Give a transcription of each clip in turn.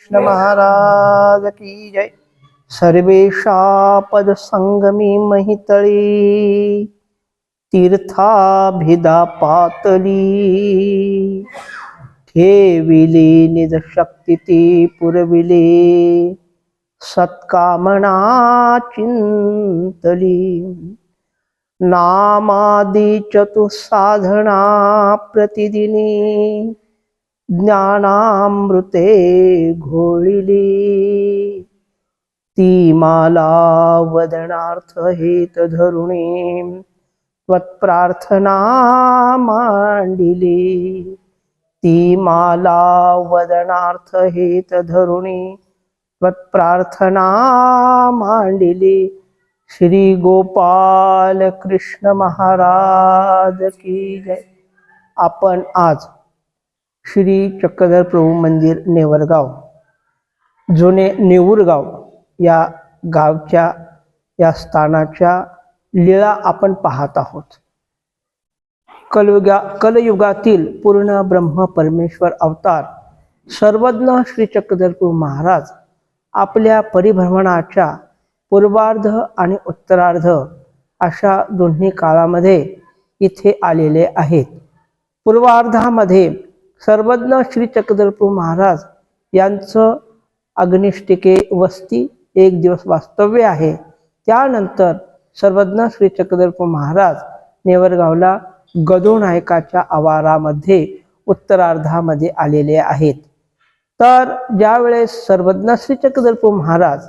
कृष्ण महाराज की जय। सर्वेशा संगमी महितळी तीर्थाभिदा पातली ठेविली निज शक्ती ती पुरविले सत्कामना चिंतली। नामादी चतुसाधना प्रतिदिनी ज्ञानामृते घोळिली. ती माला वदनार्थ हेत धरुणी. त्वत्प्रार्थना मांडिली. ती माला वदनार्थ हेत धरुणी. त्वत्प्रार्थना मांडिली. श्री गोपाल कृष्ण महाराज की जय. आपण आज श्री चक्रधर प्रभू मंदिर नेवरगाव. जुने नेऊरगाव या गावच्या या स्थानाच्या लीळा आपण पाहत आहोत. कलयुगा कलयुगातील पूर्ण ब्रह्म परमेश्वर अवतार सर्वज्ञ श्री चक्रधरपूर महाराज आपल्या परिभ्रमणाच्या पूर्वार्ध आणि उत्तरार्ध अशा दोन्ही काळामध्ये इथे आलेले आहेत. पूर्वार्धामध्ये सर्वज्ञ श्री चक्रधरपूर महाराज यांचं अग्निष्टिके वस्ती एक दिवस वास्तव्य आहे. त्यानंतर सर्वज्ञ श्री चक्रधरपूर महाराज नेवरगावला गदोनायकाच्या आवारामध्ये उत्तरार्धामध्ये आलेले आहेत. तर ज्यावेळेस सर्वज्ञ श्री चक्रधरपूर महाराज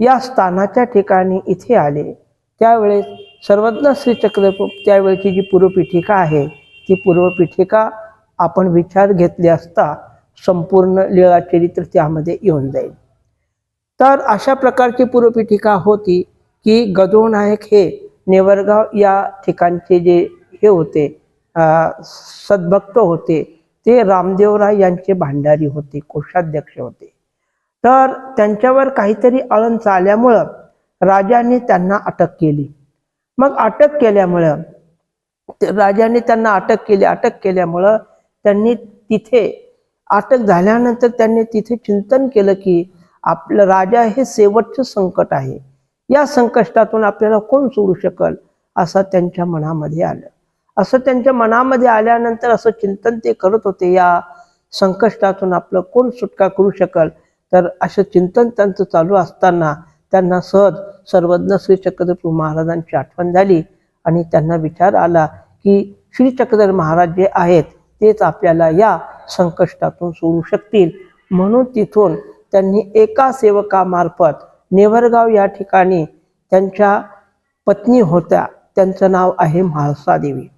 या स्थानाच्या ठिकाणी इथे आले त्यावेळेस सर्वज्ञ श्री चक्रधरपूर त्यावेळेची जी पूर्वपीठिका आहे ती पूर्वपीठिका आपण विचार घेतले असता संपूर्ण लीळाचरित्र त्यामध्ये येऊन जाईल. तर अशा प्रकारची पूर्वपीठिका होती की गजोनायक हे नेवरगाव या ठिकाणचे जे हे होते सद्भक्त होते ते रामदेवराय यांचे भांडारी होते कोषाध्यक्ष होते. तर त्यांच्यावर काहीतरी अळण चालल्यामुळं राजाने त्यांना अटक केली. मग अटक केल्यामुळं राजाने त्यांना अटक केली अटक केल्यामुळं त्यांनी तिथे अटक झाल्यानंतर त्यांनी तिथे चिंतन केलं की आपलं राजा हे शेवटचं संकट आहे. या संकटातून आपल्याला कोण सोडू शकल? असं त्यांच्या मनामध्ये आलं. असं त्यांच्या मनामध्ये आल्यानंतर असं चिंतन ते करत होते या संकष्टातून आपलं कोण सुटका करू शकल? तर असं चिंतन त्यांचं चालू असताना त्यांना सहज सर्वज्ञ श्री चक्रधर महाराजांची आठवण झाली आणि त्यांना विचार आला की श्री चक्रधर महाराज जे आहेत तेच आपल्याला या संकष्टातून सोडू शकतील. म्हणून तिथून त्यांनी एका सेवकामार्फत नेवरगाव या ठिकाणी त्यांच्या पत्नी होत्या. त्यांचं नाव आहे म्हाळसादेवी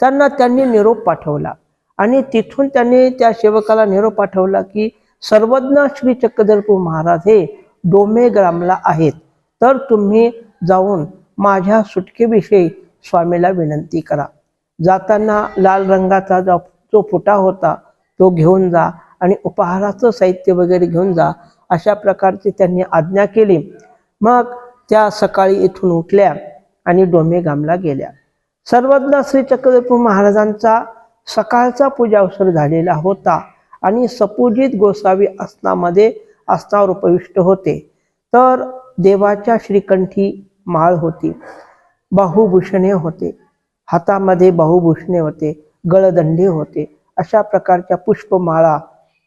त्यांना त्यांनी निरोप पाठवला. आणि तिथून त्यांनी त्या सेवकाला निरोप पाठवला की सर्वज्ञ श्री चक्रधरपूर महाराज हे डोमे ग्रामला आहेत. तर तुम्ही जाऊन माझ्या सुटकेविषयी स्वामीला विनंती करा. जाताना लाल रंगाचा जो जो फुटा होता तो घेऊन जा आणि उपहाराचं साहित्य वगैरे घेऊन जा अशा प्रकारची त्यांनी आज्ञा केली. मग त्या सकाळी इथून उठल्या आणि डोमेगामला गेल्या. सर्वज्ञ श्री चक्रधरपूर महाराजांचा सकाळचा पूजा अवसर झालेला होता आणि सपूजित गोसावी आसनामध्ये आसनावर उपविष्ट होते. तर देवाच्या श्रीकंठी माळ होती. बाहुभूषणे होते. हातामध्ये बाहुभूषणे होते. गळदंडे होते. अशा प्रकारच्या पुष्पमाळा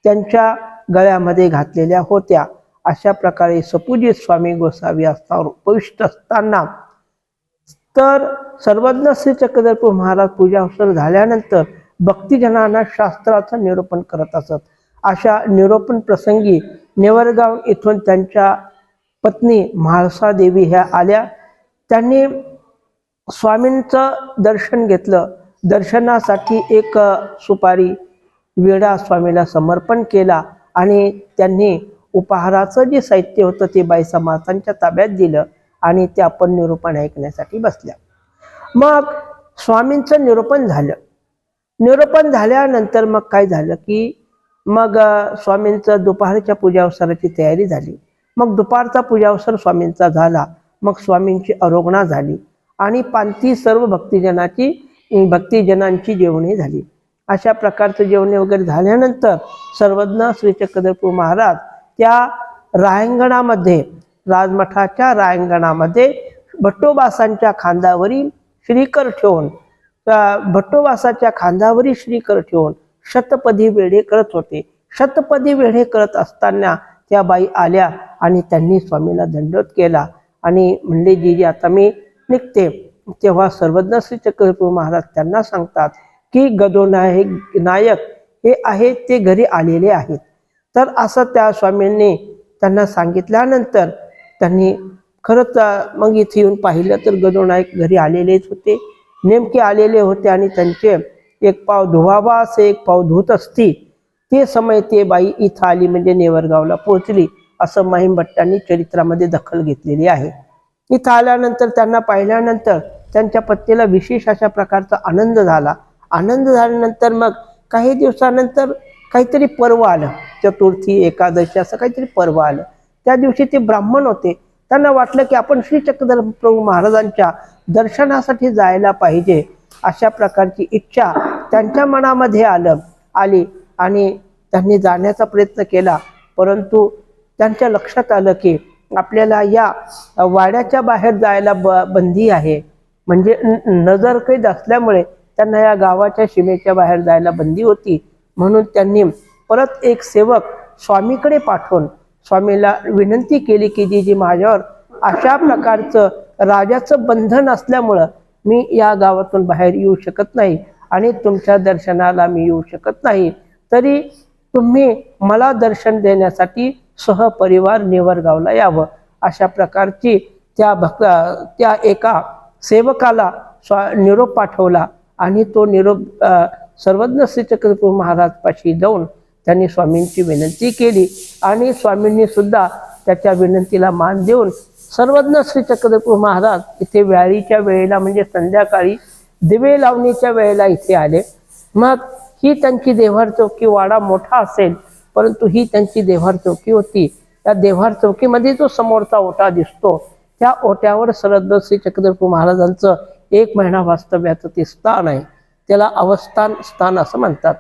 त्यांच्या गळ्यामध्ये घातलेल्या होत्या. अशा प्रकारे सपूजित स्वामी गोसावी असतावर उपविष्ट असताना तर सर्वज्ञ श्री चक्रधरपूर महाराज पूजा अवसर झाल्यानंतर भक्तिजनांना शास्त्राचं निरूपण करत असत. अशा निरूपण प्रसंगी नेवरगाव इथून त्यांच्या पत्नी म्हाळसा देवी ह्या आल्या. त्यांनी स्वामींचं दर्शन घेतलं. दर्शनासाठी एक सुपारी विडा स्वामीला समर्पण केला आणि त्यांनी उपहाराचं जे साहित्य होतं ते बाई समाजांच्या ताब्यात दिलं आणि ते आपण निरूपण ऐकण्यासाठी बसल्या. मग स्वामींचं निरूपण झालं. निरूपण झाल्यानंतर मग काय झालं की मग स्वामींचं दुपारच्या पूजा अवसराची तयारी झाली. मग दुपारचा पूजावसर स्वामींचा झाला. मग स्वामींची अरोगणा झाली आणि पांती सर्व भक्तिजनाची भक्तिजनांची जेवणे झाली. अशा प्रकारचं जेवणे वगैरे झाल्यानंतर सर्वज्ञ श्री चक्रधरपूर महाराज त्या रायंगणामध्ये राजमठाच्या रायंगणामध्ये भट्टोबासांच्या खांद्यावरील श्रीकर ठेवून भट्टोबासाच्या खांद्यावरील श्रीकर ठेवून शतपदी वेढे करत होते. शतपदी वेढे करत असताना त्या बाई आल्या आणि त्यांनी स्वामीला दंडोत केला आणि म्हणले जी जी आता मी निघते. तेव्हा सर्वज्ञ श्री चक्रप्रभू महाराज त्यांना सांगतात की गदोनायक नायक हे आहेत ते घरी आलेले आहेत. तर असं त्या स्वामींनी त्यांना सांगितल्यानंतर त्यांनी खरंच मग इथे येऊन पाहिलं तर गदोनायक घरी आलेलेच होते. नेमके आलेले होते आणि त्यांचे एक पाव धुवावा असे एक पाव धुत असती. ते समय ते बाई इथं आली म्हणजे नेवरगावला पोहोचली असं माहीम भट्टांनी चरित्रामध्ये दखल घेतलेली आहे. इथं आल्यानंतर त्यांना पाहिल्यानंतर त्यांच्या पत्नीला विशेष अशा प्रकारचा आनंद झाला. आनंद झाल्यानंतर मग काही दिवसानंतर काहीतरी पर्व आलं. चतुर्थी एकादशी असं काहीतरी पर्व आलं. त्या दिवशी ते ब्राह्मण होते. त्यांना वाटलं की आपण श्री चक्रधर प्रभू महाराजांच्या दर्शनासाठी जायला पाहिजे अशा प्रकारची इच्छा त्यांच्या मनामध्ये आलं आली आणि त्यांनी जाण्याचा प्रयत्न केला. परंतु त्यांच्या लक्षात आलं की आपल्याला या वाड्याच्या बाहेर जायला ब बंदी आहे. म्हणजे न- नजर असल्यामुळे त्यांना या गावाच्या सीमेच्या बाहेर जायला बंदी होती. म्हणून त्यांनी परत एक सेवक स्वामीकडे पाठवून स्वामीला विनंती केली की जी जी माझ्यावर अशा प्रकारचं राजाचं बंधन असल्यामुळं मी या गावातून बाहेर येऊ शकत नाही आणि तुमच्या दर्शनाला मी येऊ शकत नाही. तरी तुम्ही मला दर्शन देण्यासाठी सहपरिवार निवरगावला यावं. अशा प्रकारची त्या भक्त त्या एका सेवकाला स्वा निरोप पाठवला आणि तो निरोप सर्वज्ञ श्री महाराजपाशी जाऊन त्यांनी स्वामींची विनंती केली आणि स्वामींनी सुद्धा त्याच्या विनंतीला मान देऊन सर्वज्ञ श्री चक्रपूर महाराज इथे व्याळीच्या वेळेला म्हणजे संध्याकाळी दिवे लावणीच्या वेळेला इथे आले. मग ही त्यांची देव्हार चौकी वाडा मोठा असेल परंतु ही त्यांची देव्हार चौकी होती. त्या देव्हार चौकीमध्ये जो समोरचा ओटा दिसतो त्या ओट्यावर सरद श्री चक्रपूर महाराजांचं एक महिना वास्तव्याचं ते स्थान आहे. त्याला अवस्थान स्थान असं म्हणतात.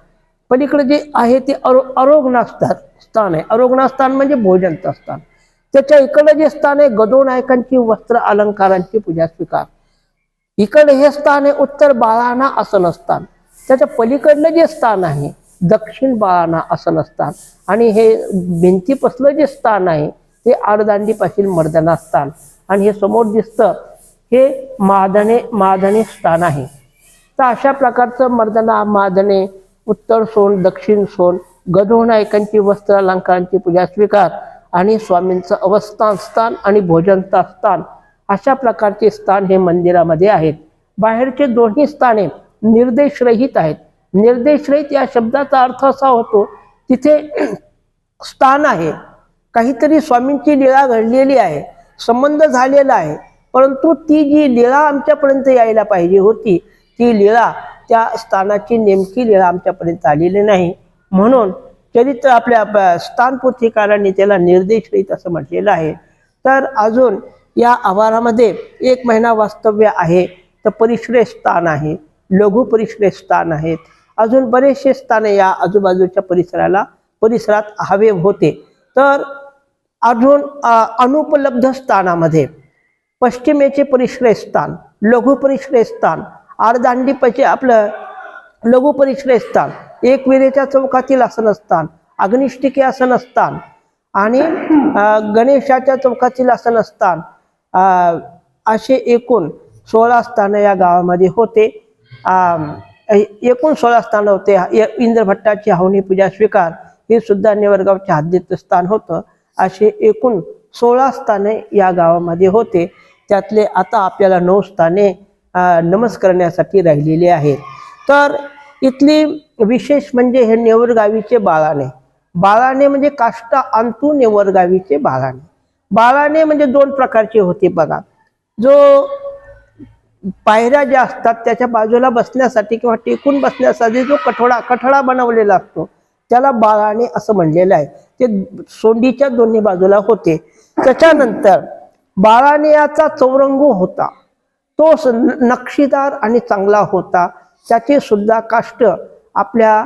पलीकडे जे आहे ते अरो अरोगणा स्थान आहे. अरोगणास्थान म्हणजे भोजनचं स्थान. त्याच्या इकडं जे स्थान आहे गदो नायकांची वस्त्र अलंकारांची पूजा स्वीकार. इकडे हे स्थान आहे उत्तर बाळाना आसन स्थान त्याच्या पलीकडलं जे स्थान आहे दक्षिण बाळाना आसन असतात आणि हे भिंतीपासलं जे स्थान आहे ते आडदांडीपाशील मर्दना स्थान. आणि हे समोर दिसतं हे मादने मादणे स्थान आहे. तर अशा प्रकारचं मर्दना मादने उत्तर सोन दक्षिण सोन गधोनायकांची वस्त्र अलंकारांची पूजा स्वीकार आणि स्वामींचं अवस्थान स्थान आणि भोजनता स्थान अशा प्रकारचे स्थान हे मंदिरामध्ये आहेत. बाहेरचे दोन्ही स्थाने निर्देशरहित आहेत. निर्देशरहित या शब्दाचा अर्थ असा होतो तिथे स्थान आहे. काहीतरी स्वामींची लीळा घडलेली आहे संबंध झालेला आहे परंतु ती जी लीळा आमच्यापर्यंत यायला पाहिजे होती ती लीळा त्या स्थानाची नेमकी लीळा आमच्यापर्यंत आलेली नाही. म्हणून चरित्र आपल्या ब- स्थानपूर्तीकारांनी त्याला निर्देश रहित असं म्हटलेलं आहे. तर अजून या आवारामध्ये एक महिना वास्तव्य आहे तर परिश्रय स्थान आहे लघु परिश्रय स्थान आहेत अजून बरेचसे स्थाने या आजूबाजूच्या परिसराला परिसरात हवे होते. तर अजून अनुपलब्ध स्थानामध्ये पश्चिमेचे परिश्रय स्थान लघु परिश्रय स्थान आडदांडीपाचे आपलं लघु परिश्रय स्थान एक विरेच्या चौकातील आसनस्थान अग्निष्टिके आसनस्थान आणि गणेशाच्या चौकातील आसनस्थान अ, असे एकूण सोळा स्थानं या गावामध्ये होते. एकूण सोळा स्थानं होते. य- इंद्रभट्टाची हवनी पूजा स्वीकार हे सुद्धा नेवरगावच्या हद्दीत स्थान होतं. असे एकूण सोळा स्थाने या गावामध्ये होते. त्यातले आता आपल्याला नऊ स्थाने नमस करण्यासाठी राहिलेली आहेत. तर इथली विशेष म्हणजे हे नेवरगावीचे बाळाणे. बाळाणे म्हणजे काष्ट अंतू नेवरगावीचे बाळाणे. बाळाणे म्हणजे दोन प्रकारचे होते बघा. जो पायऱ्या ज्या असतात त्याच्या बाजूला बसण्यासाठी किंवा टेकून बसण्यासाठी जो कठोडा कठडा बनवलेला असतो त्याला बाळाणे असं म्हणलेलं आहे. ते सोंडीच्या दोन्ही बाजूला होते. त्याच्यानंतर बाळाणेयाचा चौरंगू होता. तो स- नक्षीदार आणि चांगला होता. त्याचे सुद्धा काष्ट आपल्या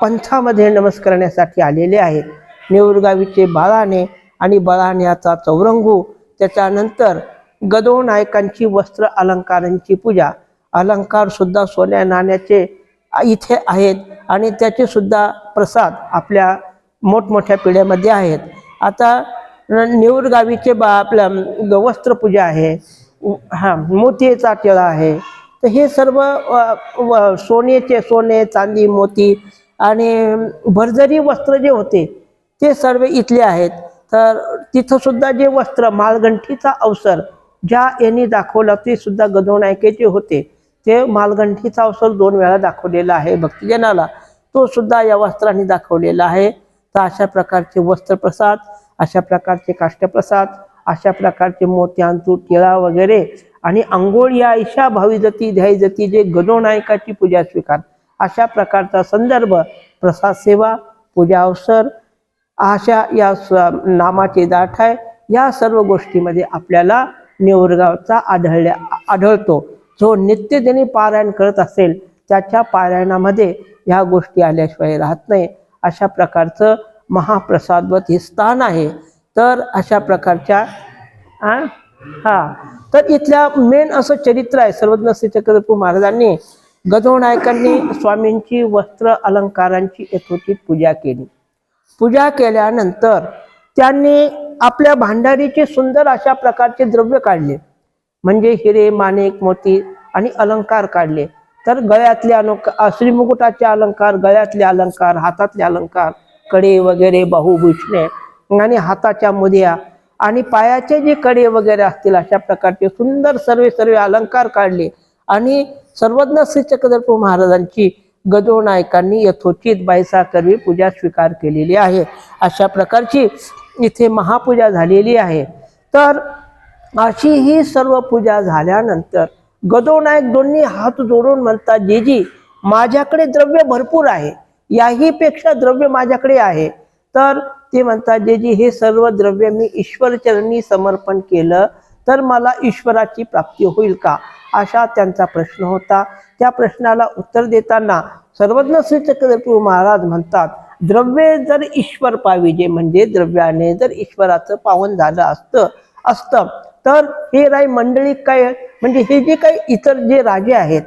पंथामध्ये नमस्कारण्यासाठी आलेले आहेत नेऊरगावीचे बाळाने आणि बळाण्याचा चौरंगू. त्याच्यानंतर गदो नायकांची वस्त्र अलंकारांची पूजा. अलंकार सुद्धा सोन्या नाण्याचे इथे आहेत आणि त्याचे सुद्धा प्रसाद आपल्या मोठमोठ्या पिढ्यामध्ये आहेत. आता नेऊर गावीचे बा आपल्या वस्त्रपूजा आहे हा मोतीचा टिळा आहे. तर हे सर्व सोनेचे व- सोने चांदी मोती आणि भरजरी वस्त्र जे होते ते सर्व इथले आहेत. तर तिथंसुद्धा जे वस्त्र मालगंठीचा अवसर ज्या यांनी दाखवलं ते सुद्धा गदोनायकेचे होते. ते मालगंठीचा अवसर दोन वेळा दाखवलेला आहे भक्तजनाला. तो सुद्धा या वस्त्राने दाखवलेला आहे. तर अशा प्रकारचे वस्त्रप्रसाद अशा प्रकारचे काष्टप्रसाद अशा प्रकारचे मोत्यांतू टिळा वगैरे आणि अंघोळ या ईशा भावीजती ध्यायजती जे गदोनायकाची पूजा स्वीकार. अशा प्रकारचा संदर्भ प्रसाद सेवा पूजा अवसर अशा या स- नामाचे दाठ आहे. या सर्व गोष्टीमध्ये आपल्याला नेवरगावचा आढळल्या आढळतो. जो नित्यदिनी पारायण करत असेल त्याच्या पारायणामध्ये ह्या गोष्टी आल्याशिवाय राहत नाही. अशा प्रकारचं महाप्रसादवत हे स्थान आहे. तर अशा प्रकारच्या हा. तर इथल्या मेन असं चरित्र आहे सर्वज्ञ श्री चक्रधरपूर महाराजांनी गजोनायकांनी स्वामींची वस्त्र अलंकारांची यथोचित पूजा केली. पूजा केल्यानंतर त्यांनी आपल्या भांडारीचे सुंदर अशा प्रकारचे द्रव्य काढले. म्हणजे हिरे माणिक मोती आणि अलंकार काढले. तर गळ्यातले अलंकार श्रीमुकुटाचे अलंकार गळ्यातले अलंकार हातातले अलंकारकडे वगैरे बाहुभूषणे आणि हाताच्या मुद्या आणि पायाचे जे कडे वगैरे असतील अशा प्रकारचे सुंदर सर्व सर्व अलंकार काढले. आणि सर्वज्ञ श्री चक्रधरपूर महाराजांची गजो नायकांनी यथोचित बायसा करवी पूजा स्वीकार केलेली आहे. अशा प्रकारची इथे महापूजा झालेली आहे. तर अशी ही सर्व पूजा झाल्यानंतर गदोनायक दोन्ही हात जोडून म्हणतात जेजी माझ्याकडे द्रव्य भरपूर आहे. याही पेक्षा द्रव्य माझ्याकडे आहे. तर ते म्हणतात जेजी हे सर्व द्रव्य मी ईश्वरचरणी समर्पण केलं तर मला ईश्वराची प्राप्ती होईल का? असा त्यांचा प्रश्न होता. त्या प्रश्नाला उत्तर देताना सर्वज्ञ श्री चक्रधरपूर महाराज म्हणतात द्रव्य जर ईश्वर पाविजे म्हणजे द्रव्याने जर ईश्वराचं पावन झालं असतं असतं तर हे राय मंडळी काय म्हणजे हे जे काही इतर जे राजे आहेत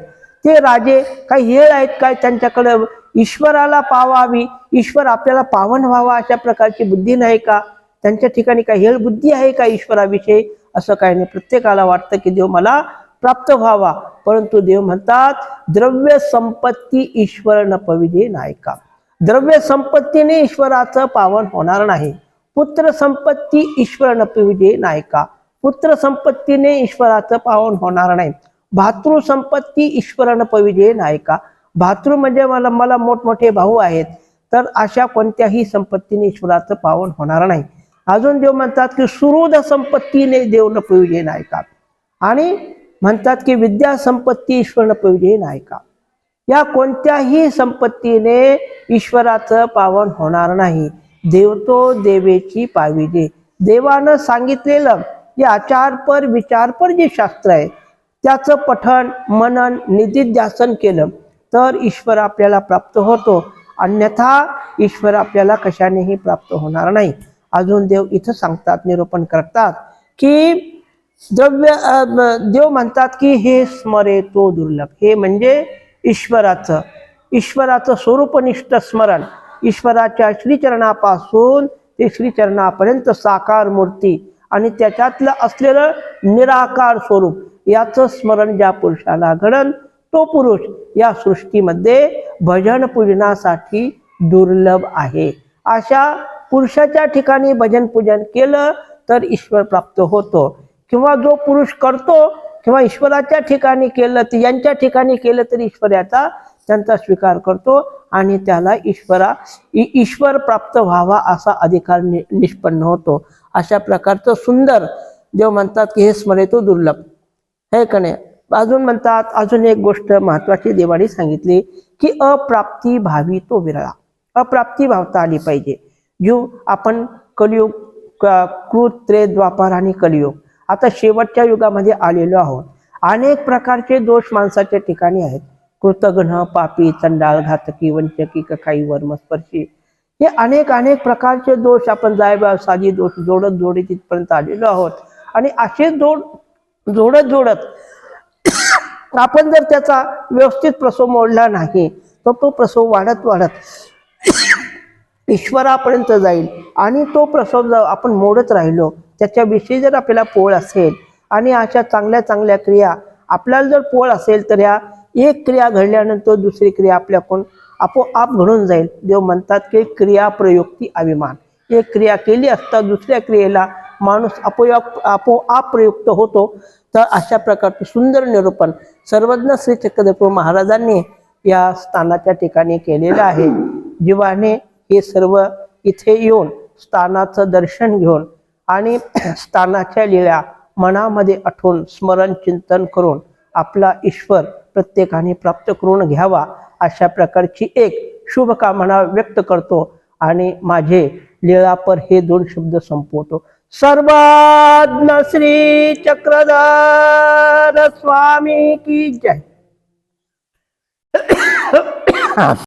ते राजे काही हेळ आहेत काय त्यांच्याकडे? ईश्वराला पावावी ईश्वर आपल्याला पावन व्हावा अशा प्रकारची बुद्धी नाही का? त्यांच्या ठिकाणी काही हेळ बुद्धी आहे का ईश्वराविषयी? असं काही नाही. प्रत्येकाला वाटतं की देव मला प्राप्त व्हावा. परंतु देव म्हणतात द्रव्य संपत्ती ईश्वर न पविजे नाही का? द्रव्य संपत्तीने ईश्वराचं पावन होणार नाही. पुत्र संपत्ती ईश्वर न नाही का? पुत्र संपत्तीने ईश्वराचं पावन होणार नाही. भातृ संपत्ती ईश्वरानं पविजे नाही का? भातृ म्हणजे मला मला मोठमोठे भाऊ आहेत तर अशा कोणत्याही संपत्तीने ईश्वराचं पावन होणार नाही. अजून देव म्हणतात की सुहृद संपत्तीने देव न पविजे नाही का? आणि म्हणतात की विद्या संपत्ती ईश्वर न पविजे नाही का? या कोणत्याही संपत्तीने ईश्वराचं पावन होणार नाही. देवतो देवेची पाविजे देवानं सांगितलेलं जे आचारपर विचारपर जे शास्त्र आहे त्याचं पठण मनन निधिध्यासन केलं तर ईश्वर आपल्याला प्राप्त होतो. अन्यथा ईश्वर आपल्याला कशानेही प्राप्त होणार नाही. अजून देव इथं सांगतात निरूपण करतात की द्रव्य देव म्हणतात की हे स्मरे तो दुर्लभ. हे म्हणजे ईश्वराचं. ईश्वराचं स्वरूपनिष्ठ स्मरण. ईश्वराच्या श्रीचरणापासून ते श्रीचरणापर्यंत साकार मूर्ती आणि त्याच्यातलं असलेलं निराकार स्वरूप याचं स्मरण ज्या पुरुषाला घडन तो पुरुष या सृष्टीमध्ये भजन पूजनासाठी दुर्लभ आहे. अशा पुरुषाच्या ठिकाणी भजन पूजन केलं तर ईश्वर प्राप्त होतो. किंवा जो पुरुष करतो किंवा ईश्वराच्या ठिकाणी केलं तर यांच्या ठिकाणी केलं तरी ईश्वर याचा त्यांचा स्वीकार करतो आणि त्याला ईश्वरा ईश्वर प्राप्त व्हावा असा अधिकार नि निष्पन्न होतो. अशा प्रकारचं सुंदर देव म्हणतात की हे स्मरेतो दुर्लभ. हे का नाही? अजून म्हणतात अजून एक गोष्ट महत्वाची देवाने सांगितली की अप्राप्ती भावी तो विरळा. अप्राप्ती भावता आली पाहिजे. जो आपण कलियुग क- कृत त्रे द्वापार आणि कलियुग. आता शेवटच्या युगामध्ये आलेलो आहोत. अनेक प्रकारचे दोष माणसाच्या ठिकाणी आहेत. कृतघ्न पापी चंडाळ घातकी वंचकी कखाई वर्मस्पर्शी हे अनेक अनेक प्रकारचे दोष आपण जायबा साधी दोष जोडत जोडत तिथपर्यंत आलेलो आहोत. आणि असे जोड जोडत जोडत आपण जर त्याचा व्यवस्थित प्रसव मोडला नाही तर तो प्रसव वाढत वाढत ईश्वरापर्यंत जाईल आणि तो प्रसव आपण मोडत राहिलो त्याच्याविषयी जर आपल्याला पोळ असेल आणि अशा चांगल्या चांगल्या क्रिया आपल्याला जर पोळ असेल तर ह्या एक क्रिया घडल्यानंतर दुसरी क्रिया आपल्याकडून आपोआप घडून जाईल. देव म्हणतात की क्रिया प्रयुक्ती अभिमान. एक क्रिया केली असता दुसऱ्या क्रियेला माणूस आपोआप आपोआप प्रयुक्त होतो. तर अशा प्रकारचं सुंदर निरूपण सर्वज्ञ श्री चक्रधरप्रभू महाराजांनी या स्थानाच्या ठिकाणी केलेलं आहे. जीवाने हे सर्व इथे येऊन स्थानाचं दर्शन घेऊन आणि स्थानाच्या लिळ्या मनामध्ये आठवून स्मरण चिंतन करून आपला ईश्वर प्रत्येकाने प्राप्त करून घ्यावा. अशा प्रकारची एक शुभकामना व्यक्त करतो आणि माझे लीळापर हे दोन शब्द संपवतो. सर्वाज्ञ श्री चक्रधर स्वामी की जय.